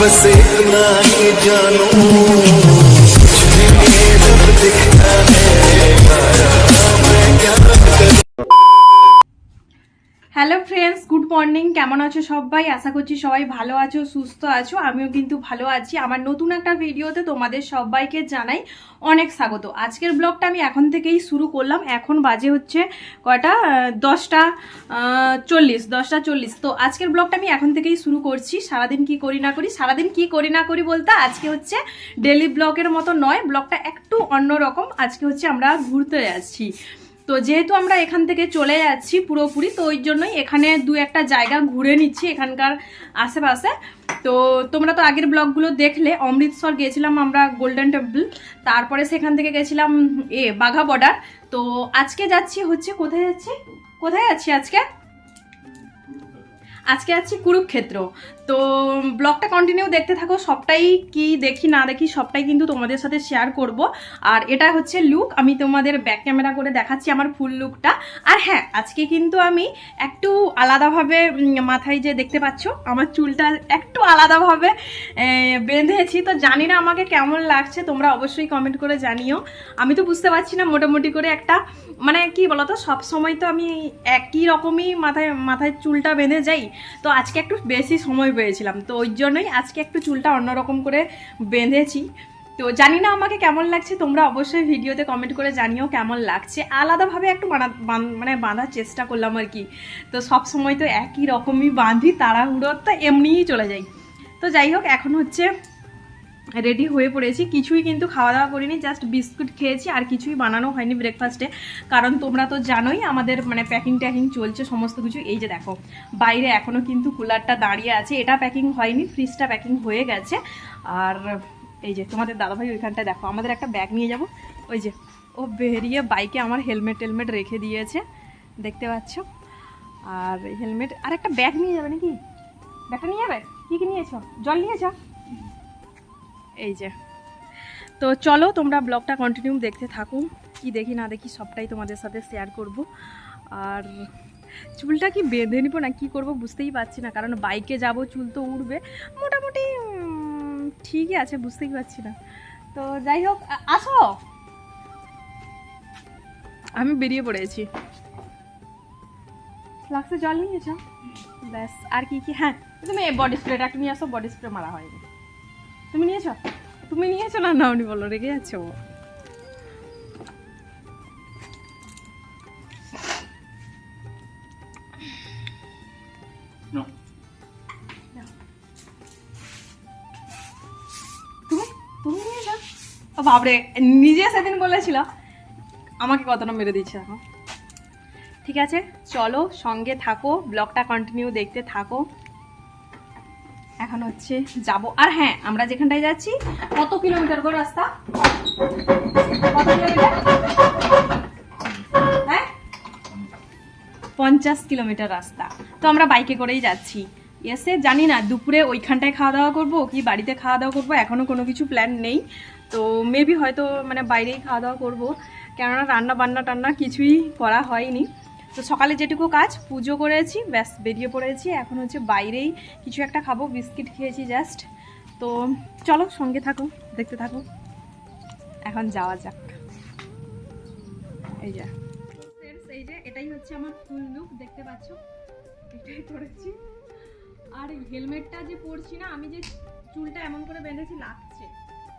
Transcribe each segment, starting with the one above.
बस इतना ही जानू। रब दिखता है মর্নিং, কেমন আছো সবাই? আশা করছি সবাই ভালো আছো, সুস্থ আছো। আমিও কিন্তু ভালো আছি। আমার নতুন একটা ভিডিওতে তোমাদের সবাইকে জানাই অনেক স্বাগত। আজকের ব্লগটা আমি এখন থেকেই শুরু করলাম। এখন বাজে হচ্ছে কয়টা দশটা চল্লিশ দশটা চল্লিশ। তো আজকের ব্লগটা আমি এখন থেকেই শুরু করছি। সারাদিন কি করি না করি? সারাদিন কি করি না করি বলতে আজকে হচ্ছে ডেলি ব্লগের মতো নয়। ব্লগটা একটু অন্যরকম। আজকে হচ্ছে আমরা ঘুরতে যাচ্ছি। তো যেহেতু আমরা এখান থেকে চলে যাচ্ছি পুরোপুরি, তো ওই জন্যই এখানে দু একটা জায়গা ঘুরে নিচ্ছি এখানকার আশেপাশে। তো তোমরা তো আগের ব্লগগুলো দেখলে, অমৃতসর গেছিলাম আমরা গোল্ডেন টেম্পল তারপরে সেখান থেকে গেছিলাম এ বাঘা বর্ডার তো আজকে যাচ্ছি হচ্ছে কোথায় যাচ্ছি? কোথায় যাচ্ছি আজকে? আজকে আছি কুরুক্ষেত্র। তো ব্লগটা কন্টিনিউ দেখতে থাকো, সবটাই কি দেখি না দেখি সবটাই কিন্তু তোমাদের সাথে শেয়ার করব। আর এটা হচ্ছে লুক আমি তোমাদের ব্যাক ক্যামেরা করে দেখাচ্ছি আমার ফুল লুকটা আর হ্যাঁ আজকে কিন্তু আমি একটু আলাদাভাবে মাথায় যে দেখতে পাচ্ছ, আমার চুলটা একটু আলাদাভাবে বেঁধেছি। তো জানি না আমাকে কেমন লাগছে, তোমরা অবশ্যই কমেন্ট করে জানিও। আমি তো বুঝতে পারছি না মোটামুটি করে একটা মানে কি বলতো, সব সময় তো আমি একই রকমই মাথায় মাথায় চুলটা বেঁধে যাই। তো আজকে একটু বেশি সময় পেয়েছিলাম তো ওই জন্যই আজকে একটু চুলটা অন্যরকম করে বেঁধেছি। তো জানি না আমাকে কেমন লাগছে, তোমরা অবশ্যই ভিডিওতে কমেন্ট করে জানিও কেমন লাগছে। আলাদাভাবে একটু মানে বাঁধার চেষ্টা করলাম আর কি। তো সব সময় তো একই রকমই বাঁধি, তাড়াহুড়ো, তো এমনিই চলে যাই। তো যাই হোক, এখন হচ্ছে রেডি হয়ে পড়েছি। কিছুই কিন্তু খাওয়া দাওয়া করিনি জাস্ট বিস্কুট খেয়েছি, আর কিছুই বানানো হয়নি ব্রেকফাস্টে কারণ তোমরা তো জানোই আমাদের মানে প্যাকিং ট্যাকিং চলছে, সমস্ত কিছু। এই যে দেখো, বাইরে এখনও কিন্তু কুলারটা দাঁড়িয়ে আছে। এটা প্যাকিং হয়নি ফ্রিজটা প্যাকিং হয়ে গেছে। আর এই যে, তোমাদের দাদাভাই ওইখানটায় দেখো, আমাদের একটা ব্যাগ নিয়ে যাব। ওই যে, ও বেরিয়ে বাইকে আমার হেলমেট টেলমেট রেখে দিয়েছে, দেখতে পাচ্ছ? আর হেলমেট আর একটা ব্যাগ নিয়ে যাবে নাকি? ব্যাগটা নিয়ে যাবে? কী কী নিয়েছো? জল নিয়েছো? এই যে। তো চলো তোমরা ব্লগটা কন্টিনিউ দেখতে থাকো। কি দেখি না দেখি সবটাই তোমাদের সাথে শেয়ার করব। আর চুলটা কি বেঁধে নিবো না কি করব বুঝতেই পারছি না, কারণ বাইকে যাব, চুল তো উঠবে মোটামুটি ঠিকই আছে, বুঝতেই পারছি না। তো যাই হোক আসো। আমি বেরিয়ে পড়েছি। ফ্লাক্সে জল নিয়েছ? ব্যাস, আর কি কি? হ্যাঁ তুমি বডি স্প্রেটা নিয়ে আসো বডি স্প্রে মারা হয়নি। তুমি নিয়েছো? তুমি নিয়েছো না? নাওনি বলো রেগে. তুমি? তুমি নিয়েছো? বাপরে নিজে সেদিন বলেছিল। আমাকে কতটা মেরে দিচ্ছে এখন ঠিক আছে চলো সঙ্গে থাকো ব্লগটা কন্টিনিউ দেখতে থাকো। এখন হচ্ছে যাব। আর হ্যাঁ আমরা যেখানটায় যাচ্ছি, কত কিলোমিটার করে রাস্তা? হ্যাঁ? পঞ্চাশ কিলোমিটার রাস্তা। তো আমরা বাইকে করেই যাচ্ছি। এসে জানি না, দুপুরে ওইখানটায় খাওয়া দাওয়া করব কি বাড়িতে খাওয়া দাওয়া করব এখনও কোনো কিছু প্ল্যান নেই। তো মেবি হয়তো মানে বাইরেই খাওয়া দাওয়া করব। কেননা রান্না বান্না টান্না কিছুই করা হয়নি। তো সকালে যেটুকু কাজ পুজো করেছি ব্যাস বেরিয়ে পড়েছি। এখন হচ্ছে বাইরেই কিছু একটা খাব বিস্কিট খেয়েছি জাস্ট তো চলো সঙ্গে থাকো দেখতে থাকো। এখন যাওয়া যাক। এই যা। এই যে এটাই হচ্ছে আমার ফুল লুক দেখতে পাচ্ছ? এটাই করেছি আর হেলমেটটা যে পরছি না আমি যে চুলটা এমন করে বেঁধেছি লাগছে।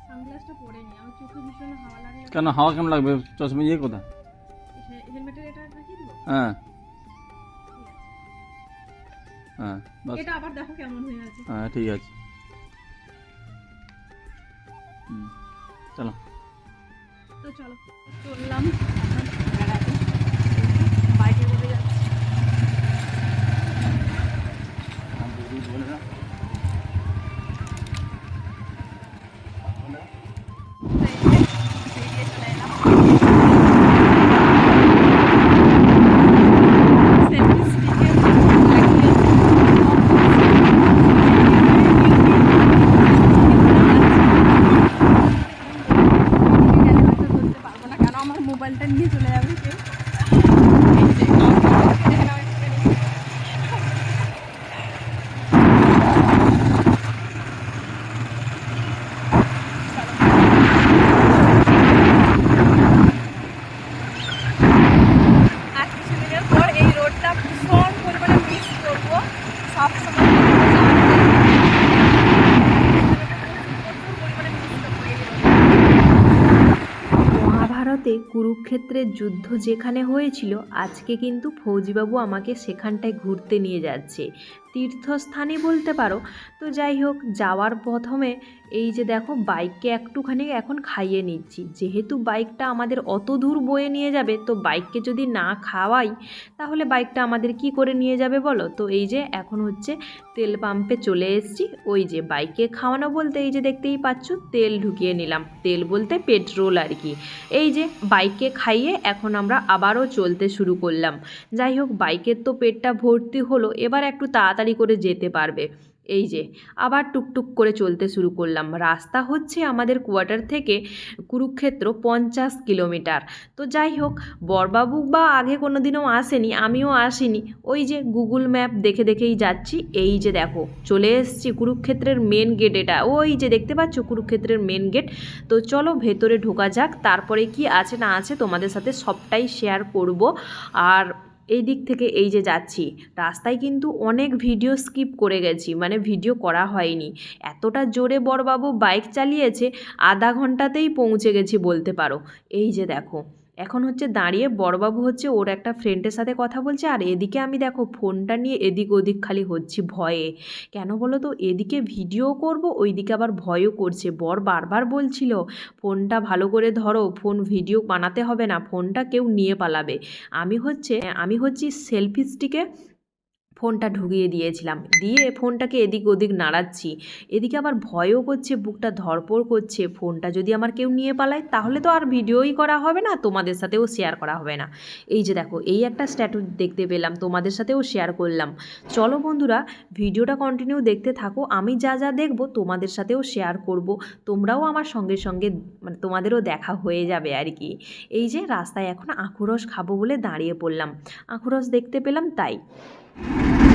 সানগ্লাসটা পরে নি আমার চোখে ভীষণ হাওয়া লাগলে কেন হাওয়া কেমন লাগবে? চশমা ইয়ে কোথায়? হেলমেটের এটা রাখিয়ে দেবো হ্যাঁ। ঠিক আছে। হ্যাঁ এটা আবার দেখো কেমন হয়ে আছে। হ্যাঁ ঠিক আছে। চলো। তো চলো চললাম। বাইকে করে যাচ্ছি বেরিয়ে চলে এলাম সেলফি স্টিকে কেন আমার মোবাইলটা নিয়ে চলে যাবে মহাভারতে কুরুক্ষেত্রের যুদ্ধ যেখানে হয়েছিল আজকে কিন্তু ফৌজিবাবু আমাকে সেখানটায় ঘুরতে নিয়ে যাচ্ছে। তীর্থস্থানই বলতে পারো। তো যাই হোক, যাওয়ার প্রথমে এই যে দেখো বাইককে একটুখানি এখন খাইয়ে নিচ্ছি। যেহেতু বাইকটা আমাদের অত দূর বয়ে নিয়ে যাবে, তো বাইককে যদি না খাওয়াই, তাহলে বাইকটা আমাদের কি করে নিয়ে যাবে বলো? তো এই যে এখন হচ্ছে তেল পাম্পে চলে এসেছি। ওই যে বাইকে খাওয়ানো বলতে এই যে দেখতেই পাচ্ছ, তেল ঢুকিয়ে নিলাম। তেল বলতে পেট্রোল আর কি। এই যে বাইককে খাইয়ে এখন আমরা আবারও চলতে শুরু করলাম। যাই হোক বাইকের তো পেটটা ভর্তি হলো। এবার একটু তাড়াতাড়ি করে যেতে পারবে। এই যে, আবার টুকটুক করে চলতে শুরু করলাম। রাস্তা হচ্ছে আমাদের কোয়ার্টার থেকে কুরুক্ষেত্র পঞ্চাশ কিলোমিটার। তো যাই হোক, বরবাবু বা আগে কোনো দিনও আসেনি, আমিও আসিনি। ওই যে গুগল ম্যাপ দেখে দেখেই যাচ্ছি। এই যে দেখো, চলে এসছি কুরুক্ষেত্রের মেন গেট এটা। ওই যে দেখতে পাচ্ছ কুরুক্ষেত্রের মেন গেট তো চলো ভেতরে ঢোকা যাক। তারপরে কি আছে না আছে তোমাদের সাথে সবটাই শেয়ার করব। আর এই দিক থেকে এই যে যাচ্ছি, রাস্তায় কিন্তু অনেক ভিডিও স্কিপ করে গেছি মানে ভিডিও করা হয়নি। এতটা জোরে বড়বাবু বাইক চালিয়েছে, আধা ঘন্টাতেই পৌঁছে গেছি বলতে পারো। এই যে দেখো এখন হচ্ছে দাঁড়িয়ে বড়বাবু হচ্ছে ওর একটা ফ্রেন্ডের সাথে কথা বলছে, আর এদিকে আমি দেখো ফোনটা নিয়ে এদিক ওদিক খালি হচ্ছি ভয়ে। কেন বলো তো? এদিকে ভিডিও করব, ওইদিকে আবার ভয়ও করছে। বর বারবার বলছিল, ফোনটা ভালো করে ধরো, ফোন ভিডিও বানাতে হবে না, ফোনটা কেউ নিয়ে পালাবে। আমি হচ্ছে, আমি হচ্ছি সেলফি স্টিকে ফোনটা ঢুকিয়ে দিয়েছিলাম। দিয়ে ফোনটাকে এদিক ওদিক নাড়াচ্ছি। এদিকে আবার ভয়ও করছে, বুকটা ধরপড় করছে। ফোনটা যদি আমার কেউ নিয়ে পালায়, তাহলে তো আর ভিডিওই করা হবে না, তোমাদের সাথেও শেয়ার করা হবে না। এই যে দেখো, এই একটা স্ট্যাটু দেখতে পেলাম, তোমাদের সাথেও শেয়ার করলাম। চলো বন্ধুরা, ভিডিওটা কন্টিনিউ দেখতে থাকো। আমি যা যা দেখব, তোমাদের সাথেও শেয়ার করব। তোমরাও আমার সঙ্গে সঙ্গে মানে তোমাদেরও দেখা হয়ে যাবে আর কি। এই যে রাস্তায় এখন আখুরস খাব বলে দাঁড়িয়ে পড়লাম। আখুরস দেখতে পেলাম তাই। Thank you.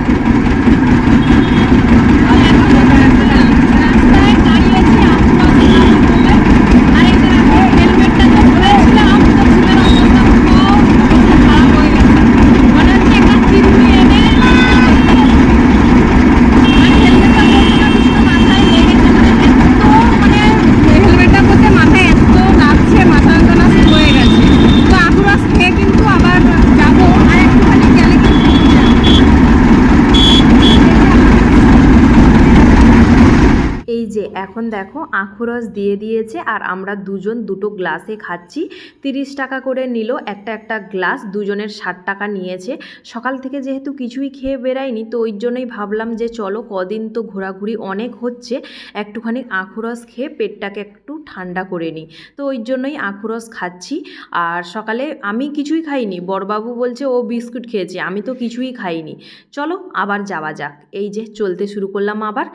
এখন দেখো আখরস দিয়ে দিয়েছে আর আমরা দুজন দুটো গ্লাসে খাচ্ছি। তিরিশ টাকা করে নিল, একটা একটা গ্লাস দুজনের ষাট টাকা নিয়েছে। সকাল থেকে যেহেতু কিছুই খেয়ে বেরাইনি তো ওই জন্যই ভাবলাম যে চলো কদিন তো ঘোরাঘুরি অনেক হচ্ছে, একটুখানি আখরস খেয়ে পেটটাকে একটু ঠান্ডা করে নিই। তো ওই জন্যই আখরস খাচ্ছি। আর সকালে আমি কিছুই খাইনি বড়বাবু বলছে ও বিস্কুট খেয়েছে, আমি তো কিছুই খাইনি। চলো আবার যাওয়া যাক। এই যে চলতে শুরু করলাম আবার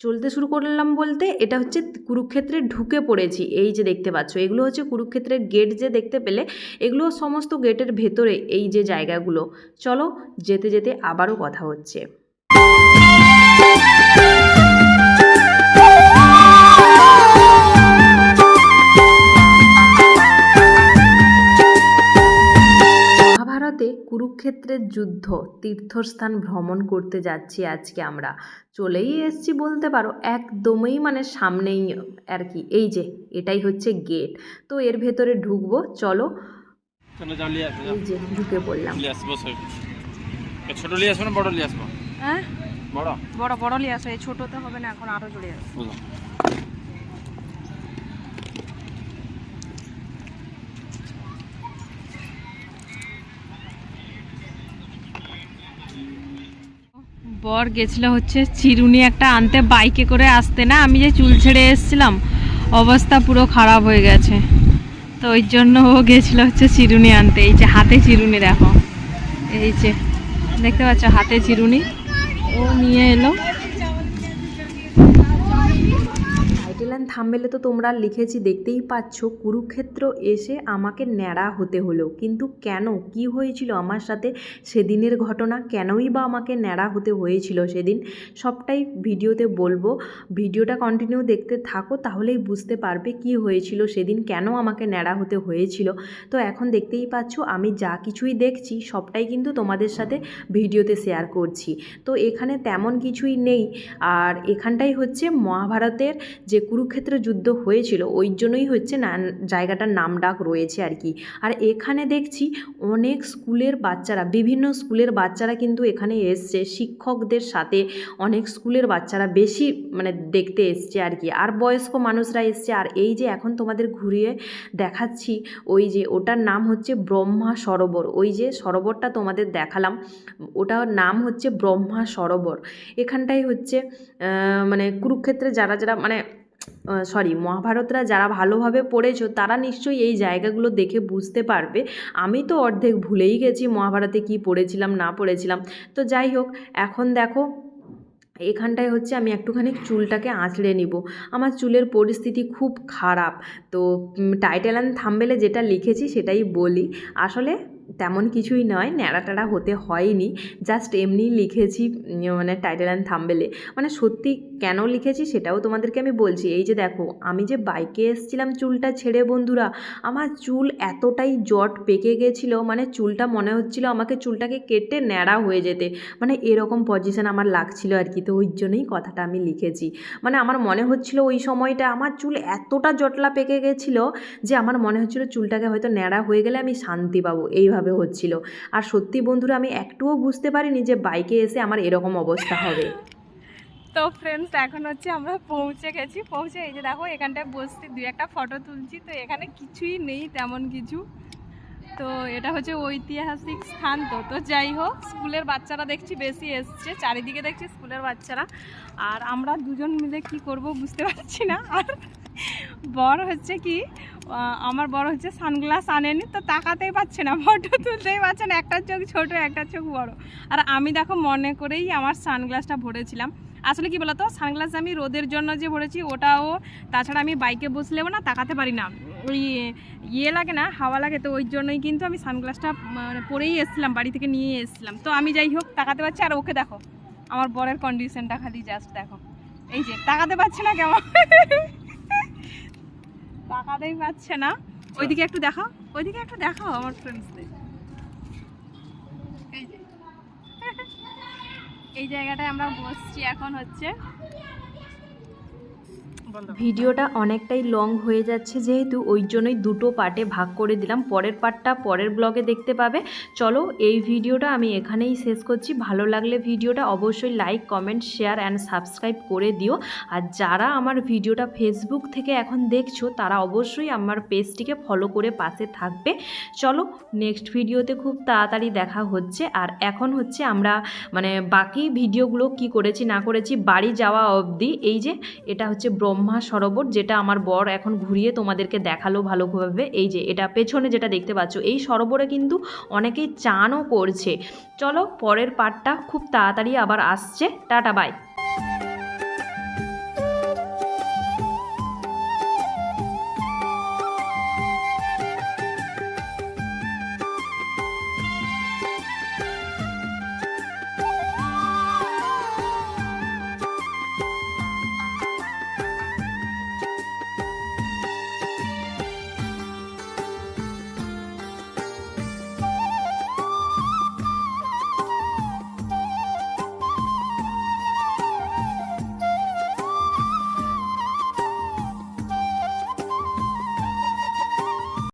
চলতে শুরু করলাম বলতে, এটা হচ্ছে কুরুক্ষেত্রে ঢুকে পড়েছি, এই যে দেখতে পাচ্ছ। এগুলো হচ্ছে কুরুক্ষেত্রের গেট যে দেখতে পেলে, এগুলো সমস্ত গেটের ভেতরে এই যে জায়গাগুলো। চলো যেতে যেতে আবারও কথা হচ্ছে। কুরুক্ষেত্রের যুদ্ধ তীর্থস্থান ভ্রমণ করতে যাচ্ছি আজকে আমরা। চলেই এসছি বলতে পারো একদমই মানে সামনেই আর কি। এই যে এটাই হচ্ছে গেট তো এর ভেতরে ঢুকবো চলো। নিয়ে আসব এই যে ঢুকে পড়লাম। নিয়ে আসব ছোট নিয়ে আসব না বড় নিয়ে আসব? হ্যাঁ? বড়? বড় বড় লিয়ে আসো এই ছোটতে হবে না এখন আরও জোরে আসো। বর গেছিল হচ্ছে চিরুনি একটা আনতে, বাইকে করে আসতে না, আমি যে চুল ছেড়ে এসেছিলাম, অবস্থা পুরো খারাপ হয়ে গেছে। তো ওই জন্য ও গেছিল হচ্ছে চিরুনি আনতে, এই যে হাতে চিরুনি দেখো। এই যে, দেখতে পাচ্ছ হাতে চিরুনি? ও নিয়ে এলো টাইটেল অ্যান্ড থাম্বেলে তো তোমরা লিখেছি দেখতেই পাচ্ছ, কুরুক্ষেত্র এসে আমাকে ন্যাড়া হতে হলো। কিন্তু কেন? কি হয়েছিল আমার সাথে? সেদিনের ঘটনা কেনই বা আমাকে ন্যাড়া হতে হয়েছিল সেদিন? সবটাই ভিডিওতে বলব। ভিডিওটা কন্টিনিউ দেখতে থাকো, তাহলেই বুঝতে পারবে কি হয়েছিল সেদিন, কেন আমাকে ন্যাড়া হতে হয়েছিল। তো এখন দেখতেই পাচ্ছ, আমি যা কিছুই দেখছি, সবটাই কিন্তু তোমাদের সাথে ভিডিওতে শেয়ার করছি। তো এখানে তেমন কিছুই নেই। আর এখানটাই হচ্ছে মহাভারতের যে কুরুক্ষেত্র কুরুক্ষেত্র যুদ্ধ হয়েছিল, ওই জন্যই হচ্ছে না, জায়গাটার নাম ডাক রয়েছে আর কি। আর এখানে দেখছি অনেক স্কুলের বাচ্চারা, বিভিন্ন স্কুলের বাচ্চারা কিন্তু এখানে এসছে, শিক্ষকদের সাথে অনেক স্কুলের বাচ্চারা বেশি মানে দেখতে এসছে আর কি। আর বয়স্ক মানুষরা এসছে, আর এই যে এখন তোমাদের ঘুরিয়ে দেখাচ্ছি, ওই যে ওটার নাম হচ্ছে ব্রহ্মা সরোবর। ওই যে সরোবরটা তোমাদের দেখালাম, ওটার নাম হচ্ছে ব্রহ্মা সরোবর। এখানটাই হচ্ছে মানে কুরুক্ষেত্রে যারা যারা মানে সরি মহাভারতরা যারা ভালোভাবে পড়েছো, তারা নিশ্চয়ই এই জায়গাগুলো দেখে বুঝতে পারবে। আমি তো অর্ধেক ভুলেই গেছি মহাভারতে কি পড়েছিলাম, না পড়েছিলাম। তো যাই হোক, এখন দেখো, এখানটায় হচ্ছে আমি একটুখানি চুলটাকে আঁচড়ে নিব। আমার চুলের পরিস্থিতি খুব খারাপ, তো টাইটেল অ্যান্ড থাম্বেলে যেটা লিখেছি সেটাই বলি। আসলে তেমন কিছুই নয় ন্যাড়া টেড়া হতে হয়নি। জাস্ট এমনি লিখেছি মানে টাইটেল অ্যান্ড থাম্বেলে মানে সত্যি কেন লিখেছি সেটাও তোমাদেরকে আমি বলছি। এই যে দেখো, আমি যে বাইকে এসেছিলাম চুলটা ছেড়ে বন্ধুরা, আমার চুল এতটাই জট পেকে গেছিল মানে চুলটা মনে হচ্ছিল আমাকে চুলটাকে কেটে ন্যাড়া হয়ে যেতে। মানে এরকম পজিশন আমার লাগছিল আর কি, তো ওই জন্যই কথাটা আমি লিখেছি। মানে আমার মনে হচ্ছিল ওই সময়টা আমার চুল এতটা জটলা পেকে গেছিল যে আমার মনে হচ্ছিল চুলটাকে হয়তো ন্যাড়া হয়ে গেলে আমি শান্তি পাবো, এইভাবে হচ্ছিল। আর সত্যি বন্ধুরা, আমি একটুও বুঝতে পারিনি যে বাইকে এসে আমার এরকম অবস্থা হবে। তো ফ্রেন্ডস এখন হচ্ছে আমরা পৌঁছে গেছি। পৌঁছে এই যে দেখো, এখানটায় বসছি, দুই একটা ফটো তুলছি। তো এখানে কিছুই নেই তেমন কিছু। তো এটা হচ্ছে ঐতিহাসিক স্থান তো। তো যাই হোক, স্কুলের বাচ্চারা দেখছি বেশি এসছে। চারিদিকে দেখছি স্কুলের বাচ্চারা। আর আমরা দুজন মিলে কি করব বুঝতে পারছি না। আর বর হচ্ছে কি আমার বড় হচ্ছে সানগ্লাস আনেনি, তো তাকাতেই পাচ্ছে না। ফটো তুলতেই পারছে না। একটা চোখ ছোট, একটা চোখ বড়। আর আমি দেখো মনে করেই আমার সানগ্লাসটা ভরেছিলাম। আসলে কি বলতো? সানগ্লাস আমি রোদের জন্য যে ভরেছি ওটাও, তাছাড়া আমি বাইকে বসলেও না তাকাতে পারি না। ওই ইয়ে লাগে না, হাওয়া লাগে, তো ওই জন্যই কিন্তু আমি সানগ্লাসটা মানে পরেই এসেছিলাম, বাড়ি থেকে নিয়ে এসেছিলাম। তো আমি যাই হোক, তাকাতে পারছি, আর ওকে দেখো, আমার বরের কন্ডিশনটা খালি জাস্ট দেখো। এই যে, তাকাতে পারছে না কেমন? তাকাতেই পারছে না। ওইদিকে একটু দেখাও, ওইদিকে একটু দেখাও আমার ফ্রেন্ডসদের এই যে এই জায়গাটায় আমরা বসছি এখন হচ্ছে। ভিডিওটা অনেকটাই লং হয়ে যাচ্ছে যেহেতু ওই জন্যই দুটো পার্টে ভাগ করে দিলাম। পরের পার্টটা পরের ব্লগে দেখতে পাবে। চলো এই ভিডিওটা আমি এখানেই শেষ করছি। ভালো লাগলে ভিডিওটা অবশ্যই like comment share and subscribe করে দিও। আর যারা আমার ভিডিওটা ফেসবুক থেকে এখন দেখছ, তারা অবশ্যই আমার পেজটিকে ফলো করে পাশে থাকবে। চলো নেক্সট ভিডিওতে খুব তাড়াতাড়ি দেখা হচ্ছে। আর এখন হচ্ছে আমরা মানে বাকি ভিডিওগুলো কি করেছি, না করেছি, বাড়ি যাওয়া অবধি। এই যে, এটা হচ্ছে ব্রহ্মা সরোবর, যেটা আমার বর এখন ঘুরিয়ে তোমাদেরকে দেখাল ভালোভাবে। এই যে, এটা পেছনে যেটা দেখতে পাচ্ছ, এই সরোবরে কিন্তু অনেকেই চানও করছে। চলো, পরের পার্টটা খুব তাড়াতাড়ি আবার আসছে। Tata bye